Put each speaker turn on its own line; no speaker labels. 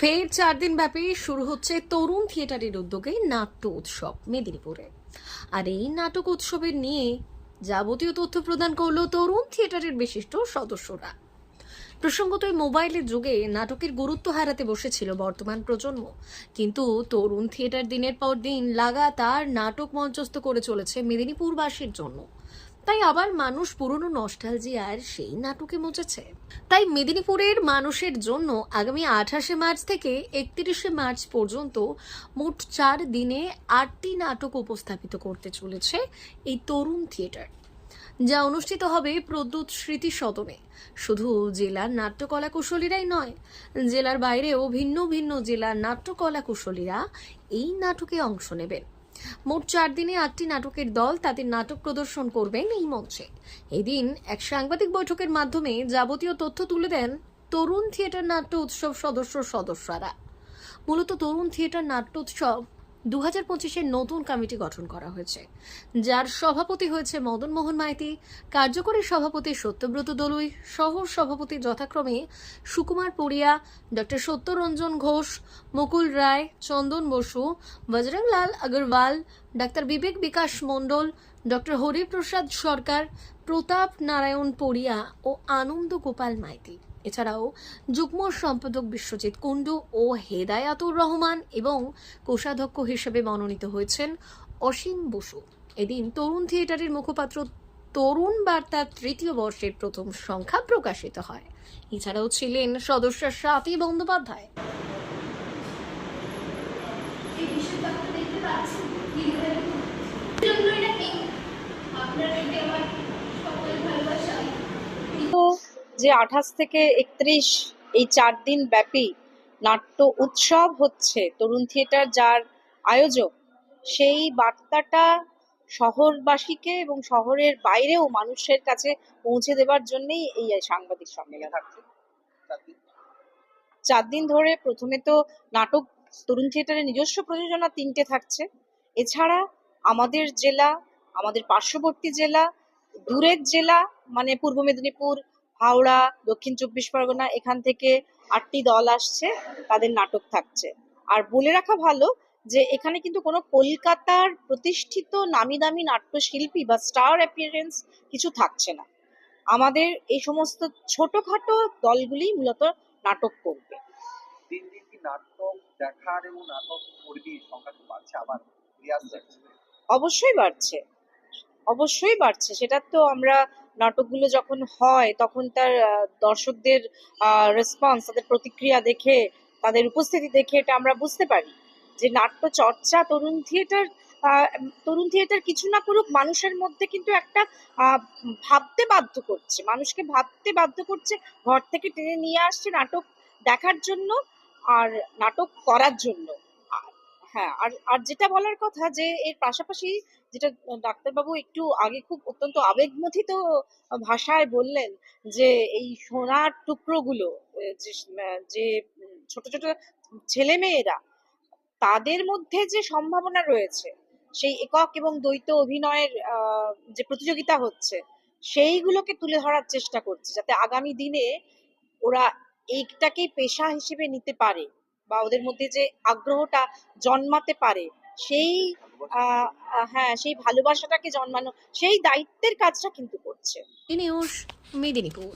ফের চার দিন ব্যাপী শুরু হচ্ছে তরুণ থিয়েটারের উদ্যোগে নাট্য উৎসব মেদিনীপুরে। আর এই নাটক উৎসবের নিয়ে যাবতীয় তথ্য প্রদান করল তরুণ থিয়েটারের বিশিষ্ট সদস্যরা। প্রসঙ্গত মোবাইলের যুগে নাটকের গুরুত্ব হারাতে বসেছিল বর্তমান প্রজন্ম। কিন্তু তরুণ থিয়েটার দিনের পর দিন লাগাতার নাটক মঞ্চস্থ করে চলেছে মেদিনীপুরবাসীর জন্য। তাই আবার মানুষ পুরনো নস্টালজিয়ার সেই নাটকে মজেছে তাই মেদিনীপুরের মানুষের জন্য আগামী আঠাশে মার্চ থেকে একত্রিশে মার্চ পর্যন্ত মোট চার দিনে আটটি নাটক উপস্থাপিত করতে চলেছে এই তরুণ থিয়েটার। যা অনুষ্ঠিত হবে প্রদ্যুৎ স্মৃতি সদনে। শুধু জেলার নাট্যকলা কুশলীরাই নয়, জেলার বাইরেও ভিন্ন ভিন্ন জেলার নাট্যকলা কুশলীরা এই নাটকে অংশ নেবেন। মোট চার দিনে আটটি নাটকের দল তাদের নাটক প্রদর্শন করবেন এই মঞ্চে। এদিন এক সাংবাদিক বৈঠকের মাধ্যমে যাবতীয় তথ্য তুলে দেন তরুণ থিয়েটার নাট্য উৎসব সদস্য সদস্যরা। মূলত তরুণ থিয়েটার নাট্য উৎসব দু হাজার পঁচিশের নতুন কমিটি গঠন করা হয়েছে, যার সভাপতি হয়েছে মদন মোহন মাইতি, কার্যকরী সভাপতি সত্যব্রত দলুই সহ সভাপতি যথাক্রমে Sukumar Paria, doctor Satyaranjan Ghosh, Mukul Roy, Chandan Basu, Bajranglal Agarwal, doctor Bibek Bikash Mondal, doctor Hariprasad Sarkar, Pratap Narayan Paria ও আনন্দ গোপাল মাইতি। এছাড়াও যুগ্ম সম্পাদক বিশ্বজিৎ কুণ্ডু ও হেদায়াতুর রহমান এবং কোষাধ্যক্ষ হিসেবে মনোনীত হয়েছেন অসীম বসু। এদিন তরুণ থিয়েটারের মুখপাত্র তরুণ বার্তার তৃতীয় বর্ষের প্রথম সংখ্যা প্রকাশিত হয়। এছাড়াও ছিলেন সদস্য স্বাতী বন্দ্যোপাধ্যায়।
এই
যে আঠাশ থেকে একত্রিশ এই চার দিন ব্যাপী নাট্য উৎসব হচ্ছে, তরুণ থিয়েটার যার আয়োজক, সেই বার্তাটা শহরবাসীকে এবং শহরের বাইরেও মানুষের কাছে পৌঁছে দেবার জন্যই এই সাংবাদিক সম্মেলন চার দিন ধরে প্রথমে তো নাটক, তরুণ থিয়েটারের নিজস্ব প্রযোজনা তিনটে থাকছে। এছাড়া আমাদের জেলা, আমাদের পার্শ্ববর্তী জেলা, দূরের জেলা মানে পূর্ব মেদিনীপুর হাওড়া দক্ষিণ চব্বিশ পরগনা এখান থেকে আটটি দল আসছে তাদের নাটক থাকছে। আর বলে রাখা ভালো যে এখানে কিন্তু কোনো কলকাতার প্রতিষ্ঠিত নামি দামি নাট্যশিল্পী বা স্টার অ্যাপিয়ারেন্স কিছু থাকছে না। আমাদের এই সমস্ত ছোটখাটো দলগুলি মূলত নাটক করবে।
দিন দিন কি নাটক দেখার এবং নাটক সংখ্যা বাড়ছে আবার
অবশ্যই বাড়ছে। অবশ্যই বাড়ছে। সেটা তো আমরা নাটকগুলো যখন হয়, তখন তার দর্শকদের রেসপন্স তাদের প্রতিক্রিয়া দেখে, তাদের উপস্থিতি দেখে এটা আমরা বুঝতে পারি যে নাট্য চর্চা তরুণ থিয়েটার তরুণ থিয়েটার কিছু না করুক, মানুষের মধ্যে কিন্তু একটা ভাবতে বাধ্য করছে। মানুষকে ভাবতে বাধ্য করছে, ঘর থেকে টেনে নিয়ে আসছে নাটক দেখার জন্য আর নাটক করার জন্য। হ্যাঁ আর আর যেটা বলার কথা যে এর পাশাপাশি যেটা ডাক্তারবাবু একটু আগে খুব অত্যন্ত আবেগমথিত ভাষায় বললেন যে এই সোনার টুকরোগুলো যে ছোট ছোট ছেলে মেয়েরা, তাদের মধ্যে যে সম্ভাবনা রয়েছে, সেই একক এবং দ্বৈত অভিনয়ের যে প্রতিযোগিতা হচ্ছে, সেইগুলোকে তুলে ধরার চেষ্টা করছে, যাতে আগামী দিনে ওরা এইটাকেই পেশা হিসেবে নিতে পারে। বা ওদের মধ্যে যে আগ্রহটা জন্মাতে পারে, সেই হ্যাঁ সেই ভালোবাসাটাকে জন্মানো, সেই দায়িত্বের কাজটা কিন্তু করছে।
নিউজ মেদিনীপুর।